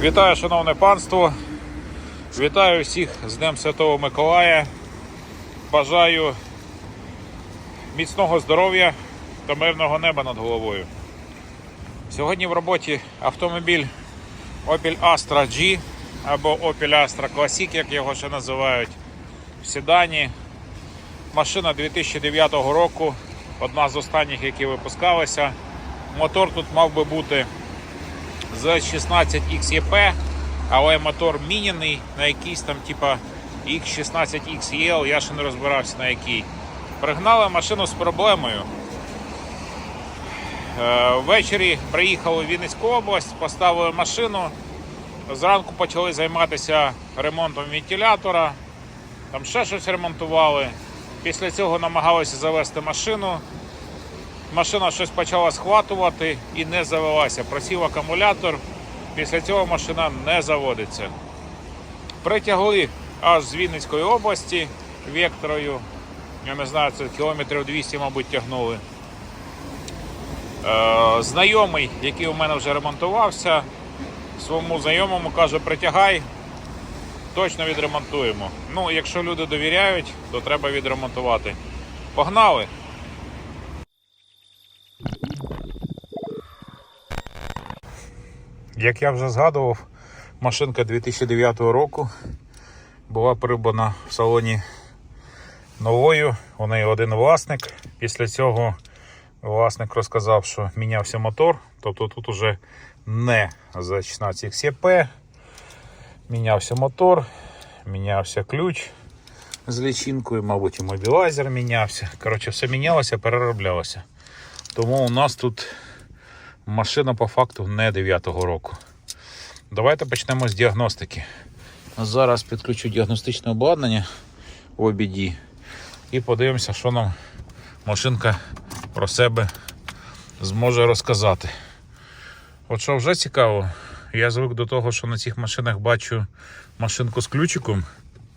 Вітаю, шановне панство. Вітаю всіх з Днем Святого Миколая. Бажаю міцного здоров'я та мирного неба над головою. Сьогодні в роботі автомобіль Opel Astra G або Opel Astra Classic, як його ще називають, в седані. Машина 2009 року, одна з останніх, які випускалися. Мотор тут мав би бути з 16 XEP, але мотор міняний на якийсь там типа X16 XEL, я ще не розбирався на який. Пригнали машину з проблемою. Е, Ввечері приїхали в Вінницьку область, поставили машину. Зранку почали займатися ремонтом вентилятора, там ще щось ремонтували. Після цього намагалися завести машину. Машина щось почала схватувати і не завелася. Просів акумулятор. Після цього машина не заводиться. Притягли аж з Вінницької області векторою. Я не знаю, це кілометрів 200, мабуть, тягнули. Е, знайомий, який у мене вже ремонтувався, своєму знайомому каже, притягай, точно відремонтуємо. Ну, якщо люди довіряють, то треба відремонтувати. Погнали! Як я вже згадував, машинка 2009 року була придбана в салоні новою. У неї один власник. Після цього власник розказав, що мінявся мотор. Тобто тут уже не за 16 XCP. Мінявся мотор, мінявся ключ з лічинкою, мабуть, і мобілайзер мінявся. Коротше, все мінялося, перероблялося. Тому у нас тут машина по факту не 9-го року. Давайте почнемо з діагностики. Зараз підключу діагностичне обладнання в OBD і подивимося, що нам машинка про себе зможе розказати. От що вже цікаво, я звик до того, що на цих машинах бачу машинку з ключиком.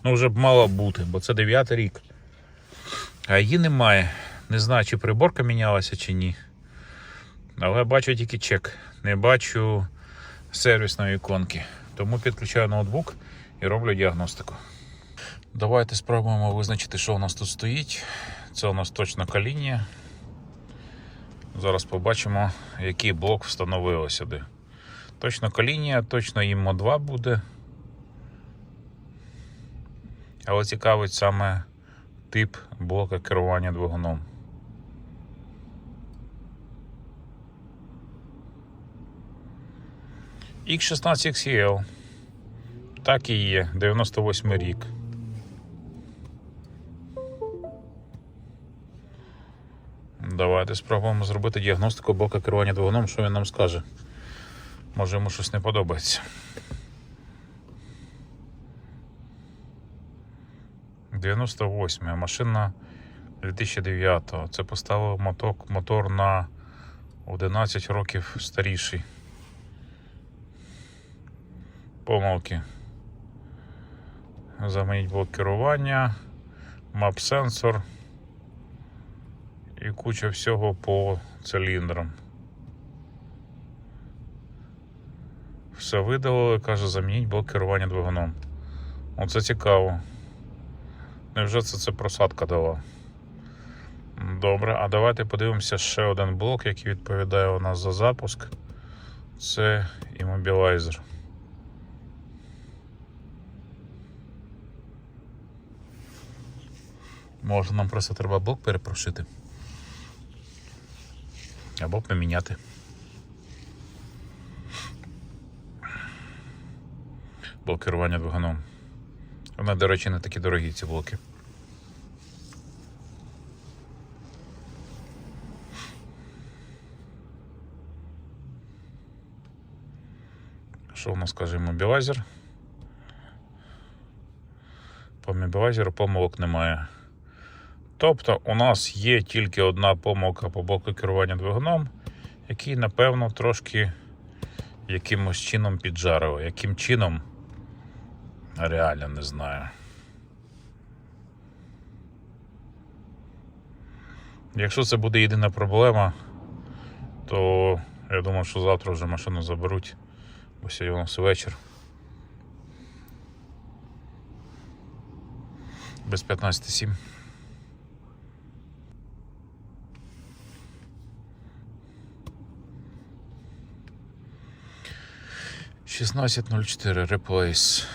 Ну, вже б мало бути, бо це 9 рік. А її немає. Не знаю, чи приборка мінялася, чи ні. Але бачу тільки чек, не бачу сервісної іконки. Тому підключаю ноутбук і роблю діагностику. Давайте спробуємо визначити, що у нас тут стоїть. Це у нас точно калінія. Зараз побачимо, який блок встановили сюди. Точно калінія, точно ІМО 2 буде. Але цікавить саме тип блока керування двигуном. X16XL. Так і є, 98 рік. Давайте спробуємо зробити діагностику блока керування двигуном, що він нам скаже. Може йому щось не подобається. 98 машина 2009 Це поставив моток, мотор на 11 років старіший. Помилки. Замініть блок керування, мап-сенсор і куча всього по циліндрам. Все видалили, каже, замініть блок керування двигуном. Оце цікаво. Невже це це просадка дала? Добре, а давайте подивимося ще один блок, який відповідає у нас за запуск. Це іммобілайзер. Може нам просто треба блок перепрошити. Або поміняти. Блок керування двигуном. Вони, до речі, не такі дорогі ці блоки. Що у нас каже мобілайзер? По мобілайзеру помилок немає. Тобто у нас є тільки одна помилка по блоку керування двигуном, який, напевно, трошки якимось чином піджарив. Яким чином? Реально не знаю. Якщо це буде єдина проблема, то Я думав, що завтра вже машину заберуть, бо сьогодні у нас вечір. Без 15.7. Шістнадцять нуль чотири replace.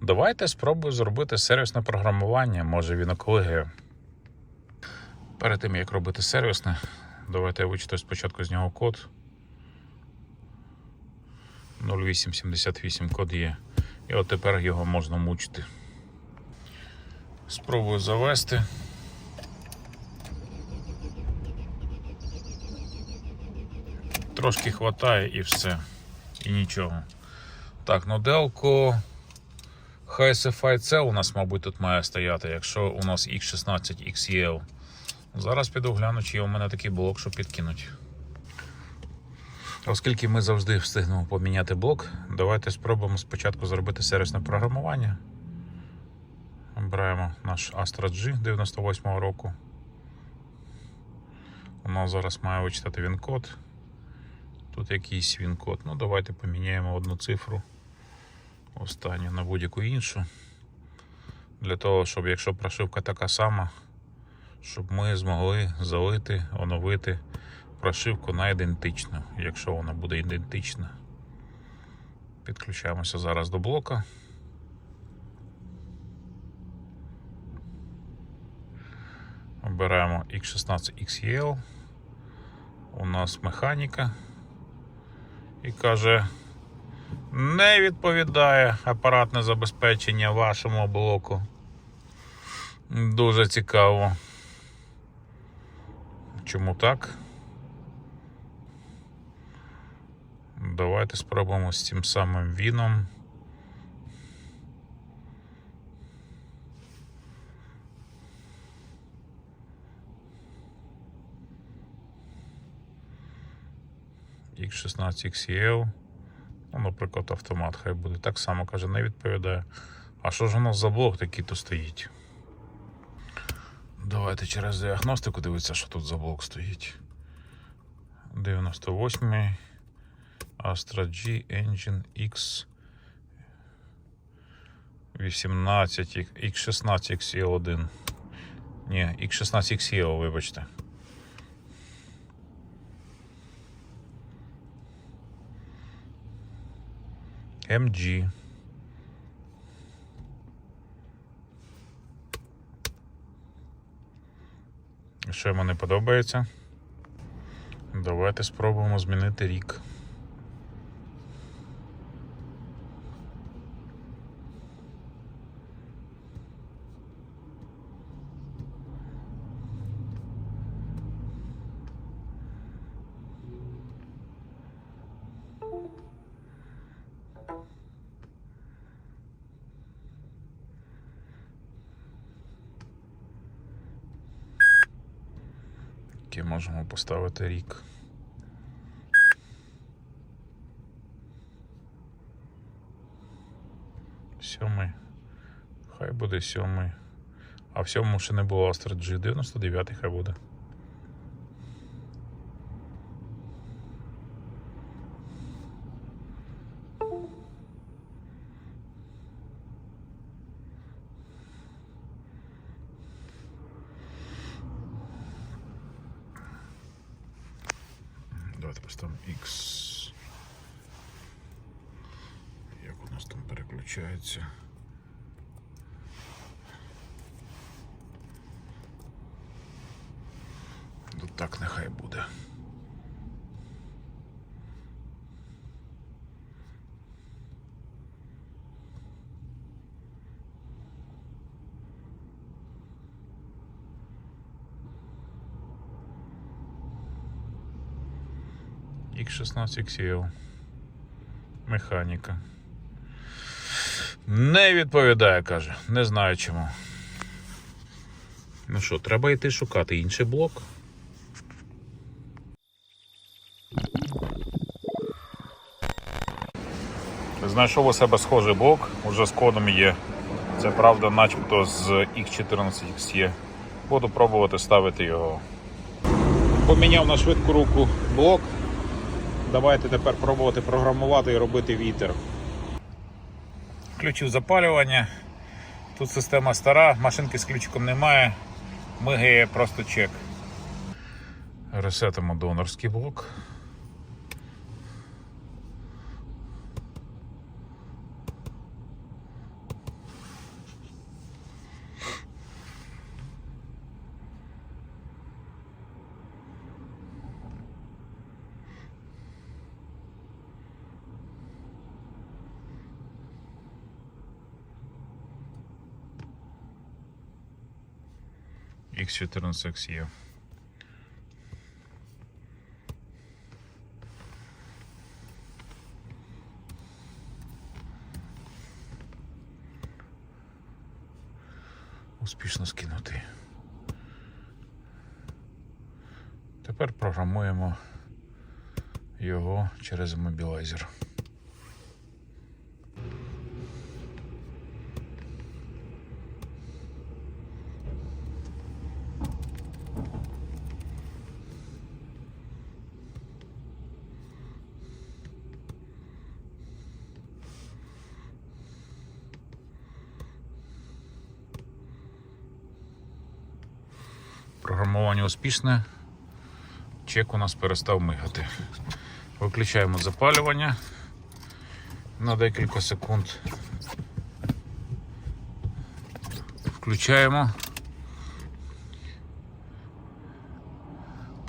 Давайте спробую зробити сервісне програмування, може він екологія. Перед тим як робити сервісне, давайте я вичитаю спочатку з нього код. 0878 код є. І от тепер його можна мучити. Спробую завести. Трошки хватає і все. І нічого. Так, ну делко. HSFI C у нас, мабуть, тут має стояти, якщо у нас X16 XEL. Зараз піду гляну, чи є у мене такий блок, що підкинуть. Оскільки ми завжди встигнемо поміняти блок, давайте спробуємо спочатку зробити сервісне програмування. Обираємо наш Astra G 98 року. У нас зараз має вичитати він код. Тут якийсь він код. Ну, давайте поміняємо одну цифру останню на будь-яку іншу. Для того, щоб якщо прошивка така сама, щоб ми змогли залити, оновити прошивку на ідентичну, якщо вона буде ідентична. Підключаємося зараз до блока. Обираємо X16XEL. У нас механіка. І каже, не відповідає апаратне забезпечення вашому блоку. Дуже цікаво. Чому так? Давайте спробуємо з цим самим віном. X16 XEL. Ну, наприклад, автомат хай буде. Так само каже, не відповідає. А що ж у нас за блок такий то стоїть? Давайте через діагностику дивитися, що тут за блок стоїть. 98 й Astra G Engine X 18 X16 XL1. Ні, X16 XL, вибачте. MG. Що йому не подобається? Давайте спробуємо змінити рік. Який можемо поставити рік. Сьомий. Хай буде сьомий. А в сьомому ще не було Astra G. 99 хай буде. Давайте поставимо X. Як у нас там переключається? Ну так нехай буде. X16 XL. Механіка. Не відповідає, каже. Не знаю чому. Ну що, треба йти шукати інший блок. Знайшов у себе схожий блок, уже з кодом є. Це правда, начебто з X14XE. Буду пробувати ставити його. Поміняв на швидку руку блок. Давайте тепер пробувати програмувати і робити вітер. Включив запалювання. Тут система стара, машинки з ключиком немає. Мигає просто чек. Ресетимо донорський блок. X14XE. Успішно скинутий. Тепер програмуємо його через мобілайзер. Програмування успішне. Чек у нас перестав мигати. Виключаємо запалювання на декілька секунд. Включаємо.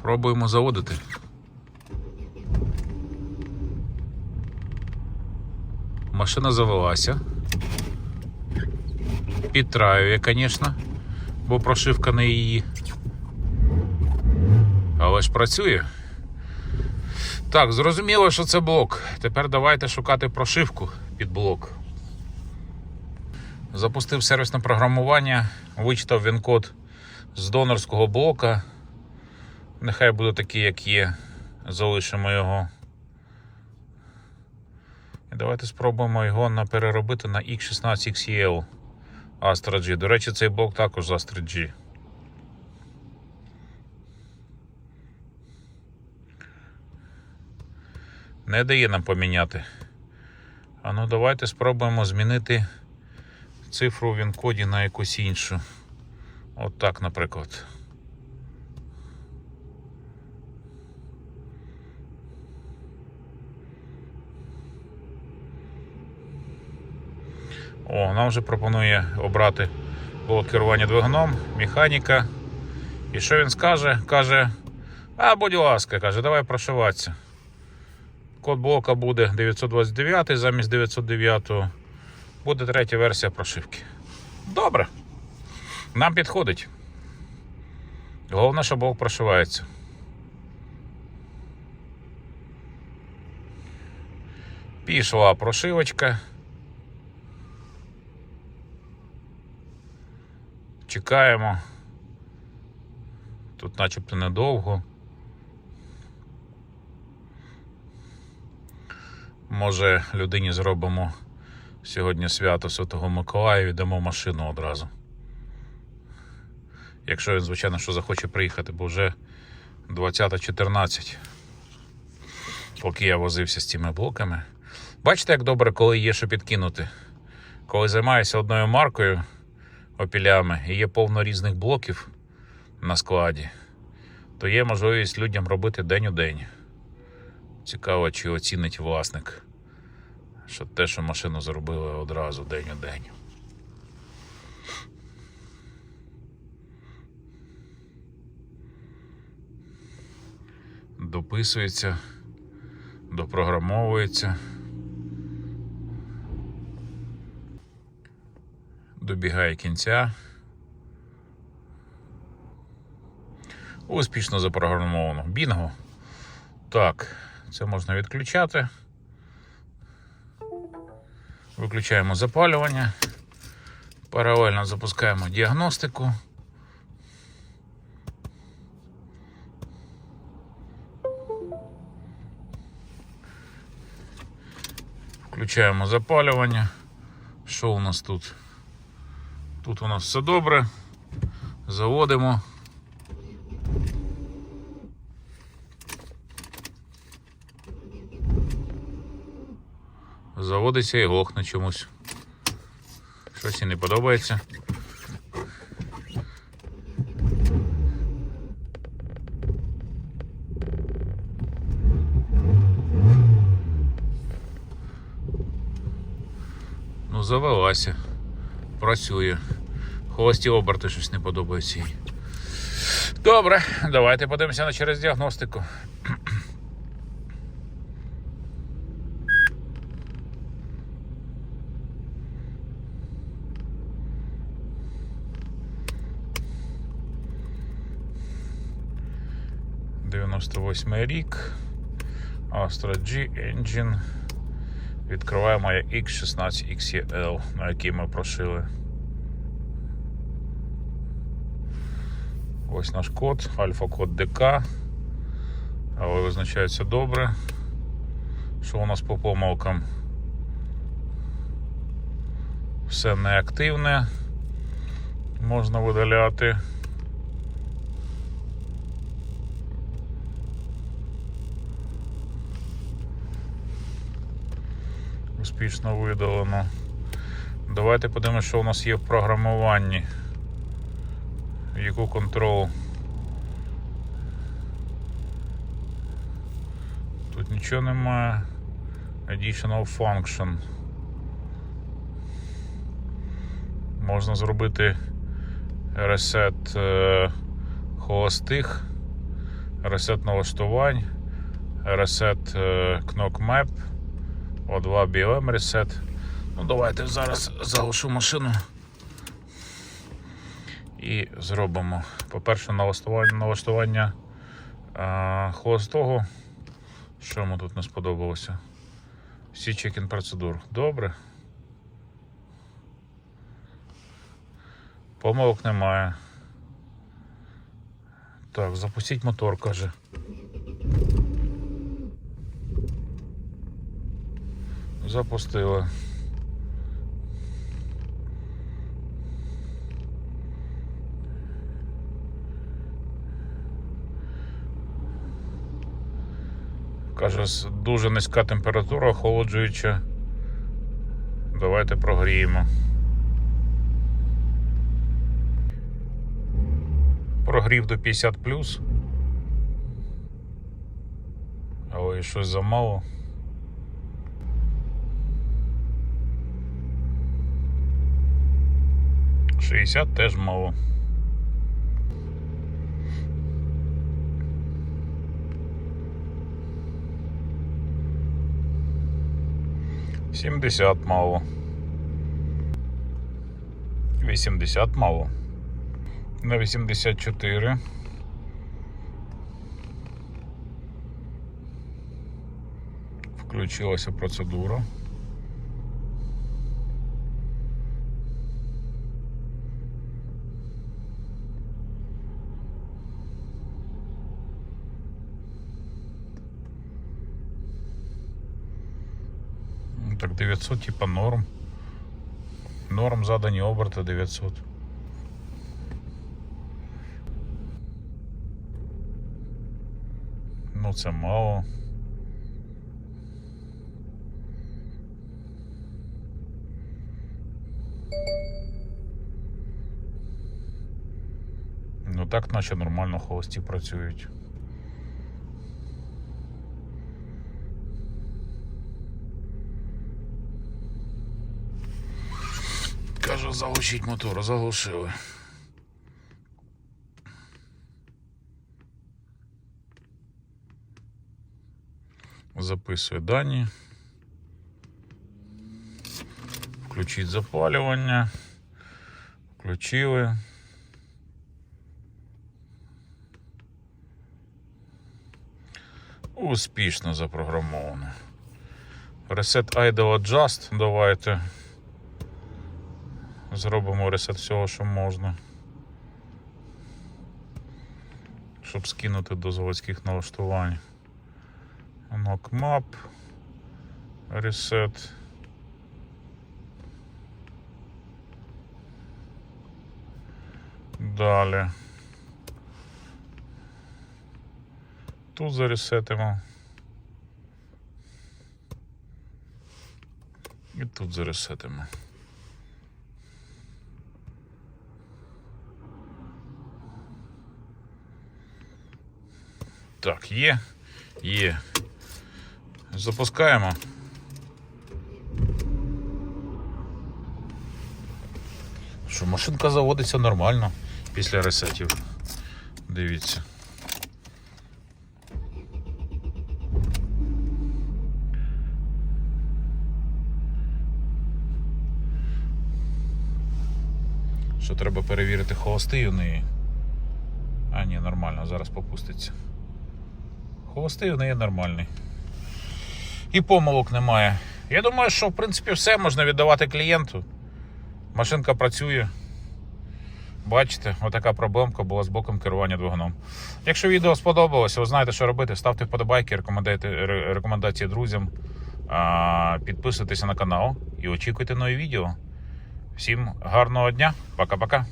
Пробуємо заводити. Машина завелася. Підтраює, звісно, бо прошивка не її. Але ж працює. Так, зрозуміло, що це блок. Тепер давайте шукати прошивку під блок. Запустив сервісне програмування, вичитав він код з донорського блока. Нехай буде такий, як є. Залишимо його. І давайте спробуємо його переробити на X16XEL Astra G. До речі, цей блок також з Astra G. Не дає нам поміняти. А ну давайте спробуємо змінити цифру в він-коді на якусь іншу. От так, наприклад. О, нам вже пропонує обрати блок керування двигуном, механіка. І що він скаже? Каже, а будь ласка, каже, давай прошиватися. Код блока буде 929 замість 909. Буде третя версія прошивки. Добре. Нам підходить. Головне, що блок прошивається. Пішла прошивочка. Чекаємо. Тут начебто недовго. Може, людині зробимо сьогодні свято Святого Миколая і дамо машину одразу. Якщо він, звичайно, що захоче приїхати, бо вже 20.14. Поки я возився з цими блоками. Бачите, як добре, коли є що підкинути. Коли займаюся одною маркою опілями і є повно різних блоків на складі, то є можливість людям робити день у день. Цікаво, чи оцінить власник, що те, що машину зробили одразу день у день. Дописується, допрограмовується. Добігає кінця. Успішно запрограмовано. Бінго. Так, це можна відключати. Виключаємо запалювання. Паралельно запускаємо діагностику. Включаємо запалювання. Що у нас тут? Тут у нас все добре. Заводимо. Заводиться і глохне чомусь. Щось і не подобається. Ну, завелася. Працює. Холості оберти щось не подобається їй. Добре, давайте подивимося на через діагностику. Дев'яносто восьмий рік. Astra G Engine. Відкриваємо я X16 XEL, на який ми прошили. Ось наш код, альфа-код ДК. Але визначається добре. Що у нас по помилкам? Все неактивне. Можна видаляти. успішно видалено. Давайте подивимося, що у нас є в програмуванні. Яку контрол. Тут нічого немає. Additional function. Можна зробити ресет холостих, ресет налаштувань, ресет кнопмеп. О2 BLM Reset. Ну Давайте зараз заглушу машину і зробимо. По-перше, налаштування налаштування а, холостого. Що йому тут не сподобалося? Всі чекін процедур. Добре. Помилок немає. Так, запустіть мотор, каже. Запустили. Каже, дуже низька температура, охолоджуюча. Давайте прогріємо. Прогрів до 50 Але щось замало. Шістдесят теж мало. Сімдесят мало. Вісімдесят мало. На 84. Включилася процедура. Так, 900 типа норм. Норм задані оберти 900. Ну, це мало. Ну так, наче нормально холості працюють. Заглушіть мотор, заглушили. Записує дані. Включіть запалювання. Включили. Успішно запрограмовано. Reset Idle Adjust. Давайте. Зробимо ресет всього, що можна. Щоб скинути до заводських налаштувань. Map. Reset. Далі. Тут заресетимо. І тут заресетимо. Так, є, є. Запускаємо. Що машинка заводиться нормально після ресетів. Дивіться. Що треба перевірити холостий у неї. А, ні, нормально, зараз попуститься. Холостий у неї нормальний. І помилок немає. Я думаю, що в принципі все можна віддавати клієнту. Машинка працює. Бачите, отака проблемка була з боком керування двигуном. Якщо відео сподобалося, ви знаєте, що робити. Ставте вподобайки, рекомендації друзям, підписуйтеся на канал і очікуйте нові відео. Всім гарного дня, пока-пока.